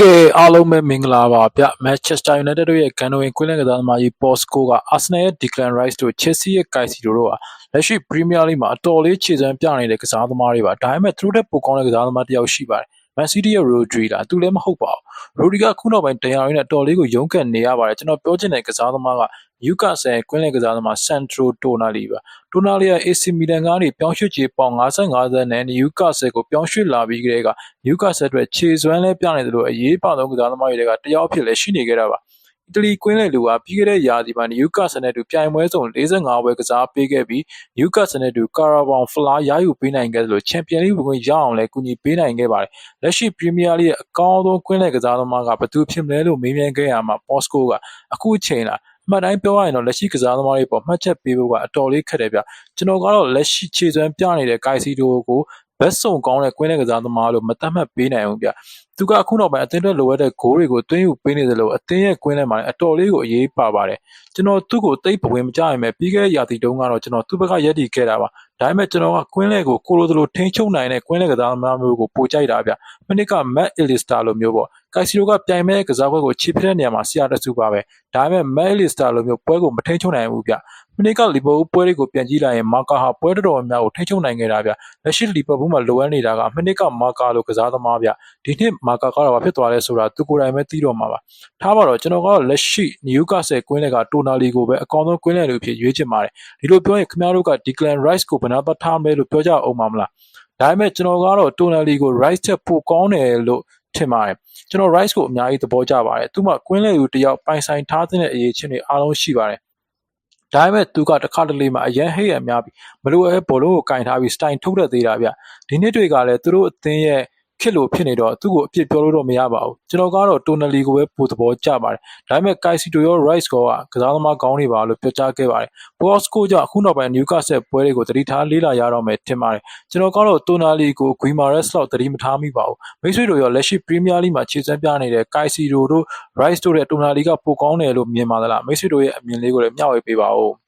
ကဲအားလုံးပဲမင်္ဂလာပါဗျ Manchester United တို့ရဲ့ကန်နိုဝင်ကွင်းလန်းကစားသမားကြီး Posco က Arsenal ရဲ့ Declan Rice တို့ Chelsea ရဲ့ Caicedo တို့ဟာလက်ရှိ Premier League မှာအတော်လေးခြေစွမ်းပြနေတဲ့ကစားသမားတွေပါဒါပေမဲ့သူတို့တက်ပိုကောင်းတဲ့ကစားသမားတစ်ယောက်ရှိပါတယ် Man City ရဲ့ Rodri လားသူလည်းမဟုတ်ပါဘူး Rodri ကခုနောက်ပိုင်းတရားရင်းနဲ့အတော်လေးကိုရုန်းကန်နေရပါတယ်ကျွန်တော်ပြောချင်တဲ့ကစားသမားက Newcastle ကွင်းလန်းကစားသမား Sandro Tonali ပါ Tonali က AC Milan ကနေပြောင်းရွှေ့ချေပေါင်55သန်းနဲ့ Newcastle ကိုပြောင်းရွှေ့လာပြီးကတည်းက Newcastle အတွက်ခြေစွမ်းလဲပြနေတယ်လို့အရေးပါဆုံးကစားသမားတွေကတယောက်အဖြစ်လဲရှိနေကြတာပါ အီတလီကွင်းလယ်လူကပြီးခဲ့တဲ့ရာသီမှာ Newcastle နဲ့အတူပြိုင်ပွဲစုံ45ပွဲကစားပေးခဲ့ပြီး Newcastle နဲ့အတူ Carabao Fla ရယူပေးနိုင်ခဲ့တယ်လို့ Champions League ဝင်ရအောင်လဲကူညီပေးနိုင်ခဲ့ပါတယ်လက်ရှိ Premier League ရဲ့အကောင်းဆုံးကွင်းလယ်ကစားသမားကဘယ်သူဖြစ်မလဲလို့မေးမြန်းခဲ့ရမှာ Posco ကအခုအချိန်လားအမှတ်တိုင်းပြောရရင်တော့လက်ရှိကစားသမားတွေပေါ်မှတ်ချက်ပေးဖို့ကအတော်လေးခက်တယ်ဗျကျွန်တော်ကတော့လက်ရှိခြေစွမ်းပြနေတဲ့ Caicedo ကိုဘက်စုံကောင်းတဲ့ကွင်းတဲ့ကစားသမားလို့မသတ်မှတ်ပေးနိုင်ဘူးဗျ သူကအခုနောက်ပိုင်းအသင်းအတွက်လိုအပ်တဲ့ဂိုးတွေကိုသွင်းယူပေးနေတယ်လို့အသင်းရဲ့ကွင်းထဲမှာလည်းအတော်လေးကိုအရေးပါပါတယ်ကျွန်တော်သူ့ကိုတိတ်ပဝင်မကြရင်ပဲပြီးခဲ့တဲ့ရာသီတုန်းကတော့ကျွန်တော်သူ့ဘက်ကရက်တည်ခဲ့တာပါဒါပေမဲ့ကျွန်တော်ကကွင်းလဲကိုကိုလိုလိုထိန်းချုပ်နိုင်တဲ့ကွင်းလဲကစားသမားမျိုးကိုပိုကြိုက်တာဗျမနစ်က Matt Illister လိုမျိုးပေါ့ကိုက်စီရိုကပြိုင်မဲ့ကစားပွဲကိုချစ်ဖြစ်တဲ့နေရာမှာဆရာတဆူပါပဲဒါပေမဲ့ Matt Illister လိုမျိုးပွဲကိုမထိန်းချုပ်နိုင်ဘူးဗျမနစ်ကလီဗာပူးပွဲတွေကိုပြန်ကြည့်လိုက်ရင်မာကာဟာပွဲတော်တော်များများကိုထိန်းချုပ်နိုင်ခဲ့တာဗျလက်ရှိလီဗာပူးမှာလိုအပ်နေတာကမနစ်ကမာကာလိုကစားသမားဗျဒီနှစ်မာကာကတော့ဘာဖြစ်သွားလဲဆိုတာသူကိုယ်တိုင်ပဲသိတော့မှာပါထားပါတော့ကျွန်တော်ကတော့လက်ရှိနယူကာဆယ်ကွင်းလက်ကတိုနာလီကိုပဲအကောင်းဆုံးကွင်းလက်လူဖြစ်ရွေးချင်ပါတယ်ဒီလိုပြောရင်ခင်ဗျားတို့က Declan Rice ကိုဘယ်နှပတ်ထားမယ်လို့ပြောကြအောင်ပါမလားဒါပေမဲ့ကျွန်တော်ကတော့တိုနာလီကို Rice ထက်ပိုကောင်းတယ်လို့ထင်ပါတယ်ကျွန်တော် Rice ကိုအများကြီးသဘောကျပါတယ်သူမှကွင်းလက်လူတယောက်ပိုင်ဆိုင်ထားတဲ့အရေးချင်းတွေအားလုံးရှိပါတယ်ဒါပေမဲ့သူကတစ်ခါတလေမှအရန်ဟိတ်ရများပြီးမလိုအပ်ဘောလုံးကိုကင်ထားပြီးစတိုင်ထုတ်တတ်သေးတာဗျဒီနှစ်တွေကလည်းသူတို့အသင်းရဲ့ ခစ်လို့ဖြစ်နေတော့သူ့ကိုအပြစ်ပြောလို့တော့မရပါဘူးကျွန်တော်ကတော့တိုနယ်လီကိုပဲပိုသဘောကျပါတယ်ဒါပေမဲ့ကိုက်စီတိုရော Rice ကောကကစားသမားကောင်းနေပါလို့ပြောကြားခဲ့ပါတယ်ဘော့စကိုကြောင့်အခုနောက်ပိုင်းနျူကာဆယ်ပွဲတွေကိုတတိထားလေးလာရတော့မယ်ထင်ပါတယ်ကျွန်တော်ကတော့တိုနာလီကိုဂွီမာရက်စ်လောက်တတိမထားမိပါဘူးမိတ်ဆွေတို့ရောလက်ရှိပရီးမီးယားလိမှာခြေစမ်းပြနေတဲ့ကိုက်စီတိုတို့ Rice တို့ရဲ့တိုနာလီကပိုကောင်းတယ်လို့မြင်ပါသလားမိတ်ဆွေတို့ရဲ့အမြင်လေးကိုလည်းမျှဝေပေးပါဦး